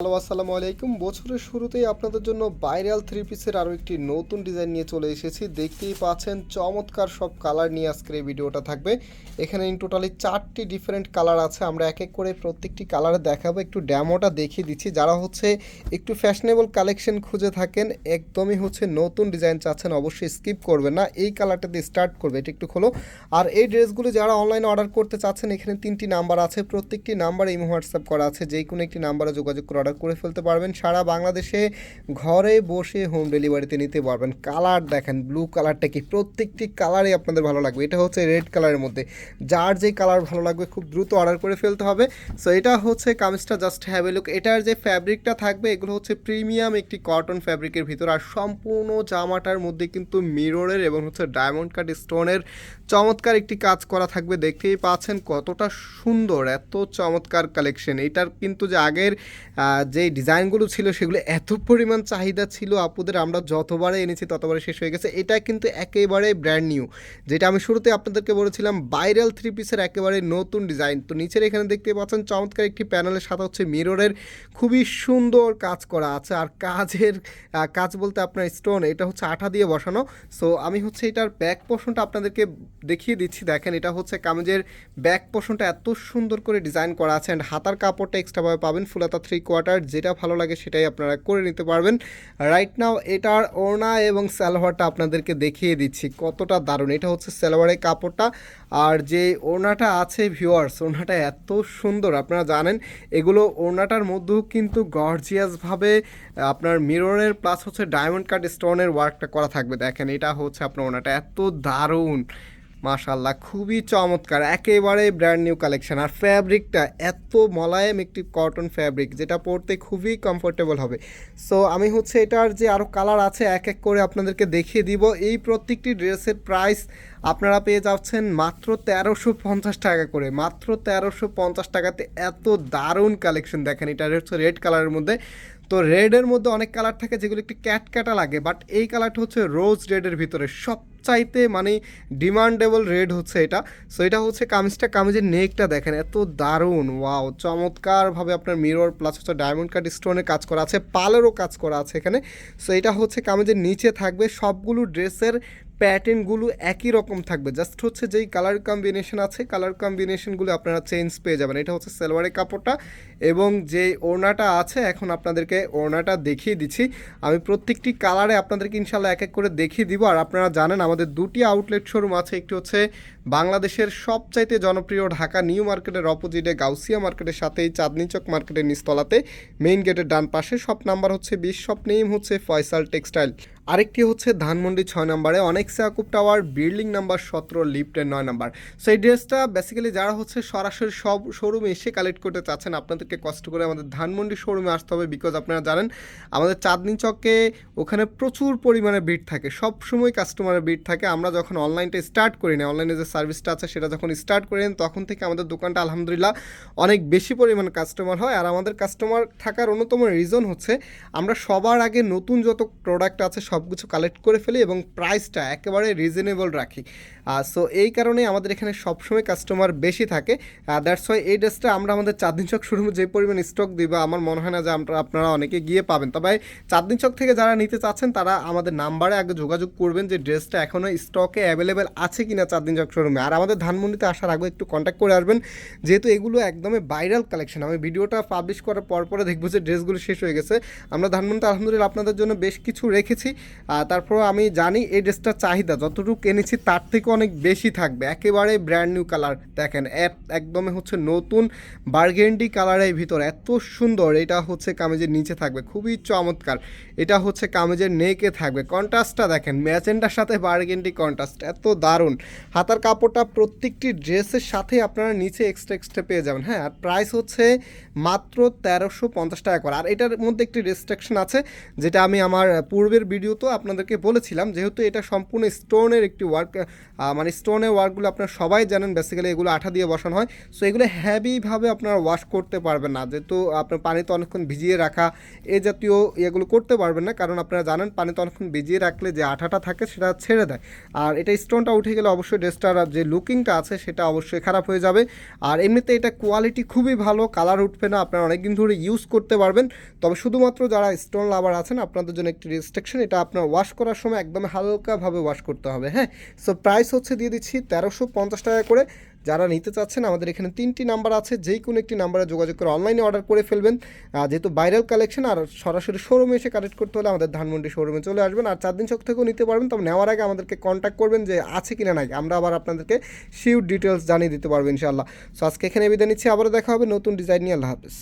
Hello, আসসালামু আলাইকুম। বছরের শুরুতেই আপনাদের জন্য ভাইরাল থ্রি পিসের আরও একটি নতুন ডিজাইন নিয়ে চলে এসেছি। দেখতেই পাচ্ছেন, চমৎকার সব কালার নিয়ে আজকের এই ভিডিওটা থাকবে। এখানে ইন টোটালি চারটি ডিফারেন্ট কালার আছে। আমরা এক এক করে প্রত্যেকটি কালার দেখাবো। একটু ড্যামোটা দেখিয়ে দিচ্ছি। যারা হচ্ছে একটু ফ্যাশনেবল কালেকশন খুঁজে থাকেন, একদমই হচ্ছে নতুন ডিজাইন চাচ্ছেন, অবশ্যই স্কিপ করবেন না। এই কালারটা দিয়ে স্টার্ট করবে, এটা একটু খোলো। আর এই ড্রেসগুলো যারা অনলাইনে অর্ডার করতে চাচ্ছেন, এখানে তিনটি নাম্বার আছে। প্রত্যেকটি নাম্বার ইমো হোয়াটসঅ্যাপ করা আছে। যে কোনো একটি নাম্বারে যোগাযোগ করে অর্ডার করে ফেলতে পারবেন। সারা বাংলাদেশে ঘরে বসে হোম ডেলিভারিতে নিতে পারবেন। কালার দেখেন ব্লু কালারটা কি? প্রত্যেকটি কালারই আপনাদের ভালো লাগবে। এটা হচ্ছে রেড কালারের মধ্যে। যার যে কালার ভালো লাগবে, খুব দ্রুত অর্ডার করে ফেলতে হবে। সো এটা হচ্ছে কামিজটা জাস্ট হ্যাভ লুক এটার যে ফ্যাব্রিকটা থাকবে, এগুলো হচ্ছে প্রিমিয়াম একটি কটন ফ্যাব্রিকের ভিতর। আর সম্পূর্ণ জামাটার মধ্যে কিন্তু মিররের এবং হচ্ছে ডায়মন্ড কাট স্টোনের চমৎকার একটি কাজ করা থাকবে। দেখতেই পাচ্ছেন কতটা সুন্দর, এত চমৎকার কালেকশন এটার কিন্তু যে আগের যে ডিজাইনগুলো ছিল সেগুলো এত পরিমাণ চাহিদা ছিল আপুদের, আমরা যতবারে এনেছি ততবারে শেষ হয়ে গেছে। এটা কিন্তু একেবারে ব্র্যান্ড নিউ যেটা আমি শুরুতে আপনাদেরকে বলেছিলাম ভাইরাল থ্রি পিসের একেবারে নতুন ডিজাইন তো নিচের এখানে দেখতে পাচ্ছেন, চমৎকার একটি প্যানেলের সাথে হচ্ছে মিররের খুবই সুন্দর কাজ করা আছে। আর কাজের কাজ বলতে আপনার স্টোন এটা হচ্ছে আঠা দিয়ে বসানো। সো আমি হচ্ছে এটার ব্যাক পোর্শনটা আপনাদেরকে দেখিয়ে দিচ্ছি। দেখেন, এটা হচ্ছে কামিজের ব্যাক পোর্শনটা এত সুন্দর করে ডিজাইন করা আছে। অ্যান্ড হাতার কাপড়টা এক্সট্রাভাবে পাবেন, ফুলাতা থ্রি কোয়ার্টার যেটা ভালো লাগে সেটাই আপনারা করে নিতে পারবেন। রাইট নাও এটার ওড়না এবং সালোয়ারটা আপনাদেরকে দেখিয়ে দিচ্ছি কতটা দারুণ। এটা হচ্ছে সালোয়ারের কাপড়টা। আর যে ওড়নাটা আছে ভিউয়ার্স ওড়নাটা এত সুন্দর, আপনারা জানেন, এগুলো ওড়নাটার মধ্যেও কিন্তু গর্জিয়াসভাবে আপনার মিররের প্লাস হচ্ছে ডায়মন্ড কাট স্টোনের ওয়ার্কটা করা থাকবে। দেখেন, এটা হচ্ছে আপনার ওড়নাটা। এত দারুণ। মাশাল্লাহ খুবই চমৎকার। একেবারে ব্র্যান্ড নিউ কালেকশন আর ফ্যাব্রিকটা এত মলায়েম একটি কটন ফ্যাব্রিক যেটা পরতে খুবই কমফোর্টেবল হবে। সো আমি হচ্ছে এটার যে আরও কালার আছে, এক এক করে আপনাদেরকে দেখিয়ে দিব। এই প্রত্যেকটি ড্রেসের প্রাইস আপনারা পেয়ে যাচ্ছেন মাত্র তেরোশো পঞ্চাশ টাকা করে। মাত্র তেরোশো পঞ্চাশ টাকাতে এত দারুণ কালেকশন দেখেন। এটা হচ্ছে রেড কালারের মধ্যে। তো রেডের মধ্যে অনেক কালার থাকে যেগুলো একটু ক্যাট ক্যাটা লাগে বাট এই কালারটা হচ্ছে রোজ রেডের ভিতরে। সবচাইতে মানে ডিমান্ডেবল রেড হচ্ছে এটা। সো এটা হচ্ছে কামিজটা। কামিজের নেকটা দেখেন, এত দারুণ ওয়াও চমৎকারভাবে আপনার মিরর প্লাস হচ্ছে ডায়মন্ড কাট স্টোনের কাজ করা আছে, পালেরও কাজ করা আছে এখানে। সো এটা হচ্ছে কামিজের নিচে থাকবে। সবগুলো ড্রেসের প্যাটার্নগুলো একই রকম থাকবে। জাস্ট হচ্ছে যেই কালার কম্বিনেশন আছে কালার কম্বিনেশনগুলো আপনারা চেঞ্জ পেয়ে যাবেন। এটা হচ্ছে সালোয়ারের কাপড়টা এবং যে ওড়নাটা আছে, এখন আপনাদেরকে ওড়নাটা দেখিয়ে দিচ্ছি। আমি প্রত্যেকটি কালারে আপনাদেরকে ইনশাল্লাহ এক এক করে দেখিয়ে দিব। আর আপনারা জানেন, আমাদের দুটি আউটলেট শোরুম আছে। একটি হচ্ছে বাংলাদেশের সবচাইতে জনপ্রিয় ঢাকা নিউ মার্কেটের অপোজিটে গাউসিয়া মার্কেটের সাথেই চাঁদনি চক মার্কেটের নিস্তলাতে মেইন গেটের ডান পাশে। শপ নাম্বার হচ্ছে বিশ শপ নেম হচ্ছে ফয়সাল টেক্সটাইল আরেকটি হচ্ছে ধানমন্ডি ছয় নম্বরে অনেক সাকুব টাওয়ার, বিল্ডিং নাম্বার সতেরো, লিফটের নয় নাম্বার। সো এই ড্রেসটা বেসিক্যালি যারা হচ্ছে সরাসরি সব শোরুমে এসে কালেক্ট করতে চাচ্ছেন, আপনাদেরকে কষ্ট করে আমাদের ধানমন্ডি শোরুমে আসতে হবে বিকজ আপনারা জানেন, আমাদের চাঁদনি চকে ওখানে প্রচুর পরিমাণে ভিড় থাকে। সব সময় কাস্টমারের ভিড় থাকে। আমরা যখন অনলাইনটা স্টার্ট করি না অনলাইনে যে সার্ভিসটা আছে সেটা যখন স্টার্ট করি, তখন থেকে আমাদের দোকানটা আলহামদুলিল্লাহ অনেক বেশি পরিমাণে কাস্টমার হয়। আর আমাদের কাস্টমার থাকার অন্যতম রিজন হচ্ছে, আমরা সবার আগে নতুন যত প্রোডাক্ট আছে সব কিছু কালেক্ট করে ফেলি এবং প্রাইসটা একেবারে রিজনেবল রাখি। সো এই কারণে আমাদের এখানে সবসময় কাস্টমার বেশি থাকে। দ্যাটস ওয়াই এই ড্রেসটা আমরা আমাদের চাঁদনি চক শোরুমে যে পরিমাণ স্টক দিব আমার মনে হয় না যে আমরা, আপনারা অনেকে গিয়ে পাবেন। তবে চাঁদনি চক থেকে যারা নিতে চাচ্ছেন, তারা আমাদের নাম্বারে আগে যোগাযোগ করবেন যে ড্রেসটা এখনও স্টকে অ্যাভেলেবেল আছে কিনা চাঁদনি চক শোরুমে আর আমাদের ধানমন্ডিতে আসার আগে একটু কন্ট্যাক্ট করে আসবেন। যেহেতু এগুলো একদমই ভাইরাল কালেকশন আমি ভিডিওটা পাবলিশ করার পর পরে দেখব যে ড্রেসগুলো শেষ হয়ে গেছে। আমরা ধানমন্ডিতে আলহামদুলিল্লাহ আপনাদের জন্য বেশ কিছু রেখেছি। তারপর আমি জানি এই ড্রেসটার চাহিদা, যতটুকু এনেছি তার থেকে অনেক বেশি থাকবে। একেবারে ব্র্যান্ড নিউ কালার দেখেন এক- একদমই হচ্ছে নতুন বার্গেন্ডি কালারের ভিতর, এত সুন্দর, এটা হচ্ছে কামিজের নিচে থাকবে, খুবই চমৎকার। এটা হচ্ছে কামিজের নেকে থাকবে। কন্ট্রাস্টটা দেখেন ম্যাজেন্ডার সাথে বার্গেন্ডি কন্ট্রাস্ট এত দারুণ। হাতার কাপড়টা প্রত্যেকটি ড্রেসের সাথে আপনারা নিচে এক্সট্রা এক্সট্রা পেয়ে যাবেন। হ্যাঁ আর প্রাইস হচ্ছে মাত্র তেরোশো পঞ্চাশ টাকা করে। আর এটার মধ্যে একটি রেস্ট্রিকশন আছে, যেটা আমি আমার পূর্বের ভিডিওতে মূলত আপনাদেরকে বলেছিলাম, যেহেতু এটা সম্পূর্ণ স্টোনের একটি ওয়ার্ক মানে স্টোনের ওয়ার্কগুলো আপনারা সবাই জানেন বেসিক্যালি এগুলো আঠা দিয়ে বসানো হয়। সো এগুলো হ্যাভিভাবে আপনারা ওয়াশ করতে পারবেন না। যেহেতু আপনার পানিতে অনেকক্ষণ ভিজিয়ে রাখা, এ জাতীয় এগুলো করতে পারবেন না। কারণ আপনারা জানেন পানিতে অনেকক্ষণ ভিজিয়ে রাখলে যে আঠাটা থাকে, সেটা ছেড়ে দেয়। আর এটা স্টোনটা উঠে গেলে অবশ্যই ড্রেসটার যে লুকিংটা আছে, সেটা অবশ্যই খারাপ হয়ে যাবে। আর এমনিতে এটা কোয়ালিটি খুবই ভালো কালার উঠবে না, আপনারা অনেকদিন ধরে ইউজ করতে পারবেন। তবে শুধুমাত্র যারা স্টোন লাভার আছেন, আপনাদের জন্য একটি রেস্ট্রিকশন এটা আপনার ওয়াশ করার সময় একদম হালকাভাবে ওয়াশ করতে হবে হ্যাঁ? সো প্রাইস হচ্ছে দিয়ে দিচ্ছি তেরোশো পঞ্চাশ টাকা করে। যারা নিতে চাচ্ছেন, আমাদের এখানে তিনটি নাম্বার আছে যেই কোনো একটি নাম্বারে যোগাযোগ করে অনলাইনে অর্ডার করে ফেলবেন। যেহেতু ভাইরাল কালেকশন আর সরাসরি শোরুমে এসে কালেক্ট করতে হলে আমাদের ধানমন্ডি শোরুমে চলে আসবেন। আর চার দিন চক থেকেও নিতে পারবেন, তবে নেওয়ার আগে আমাদেরকে কন্ট্যাক্ট করবেন যে আছে কিনা নাই। আমরা আবার আপনাদেরকে শিউর ডিটেলস জানিয়ে দিতে পারব ইনশাআল্লাহ। সো আজকে এখানে বিদায় নিচ্ছি, আবারও দেখা হবে নতুন ডিজাইন নিয়ে। আল্লাহ হাফিজ।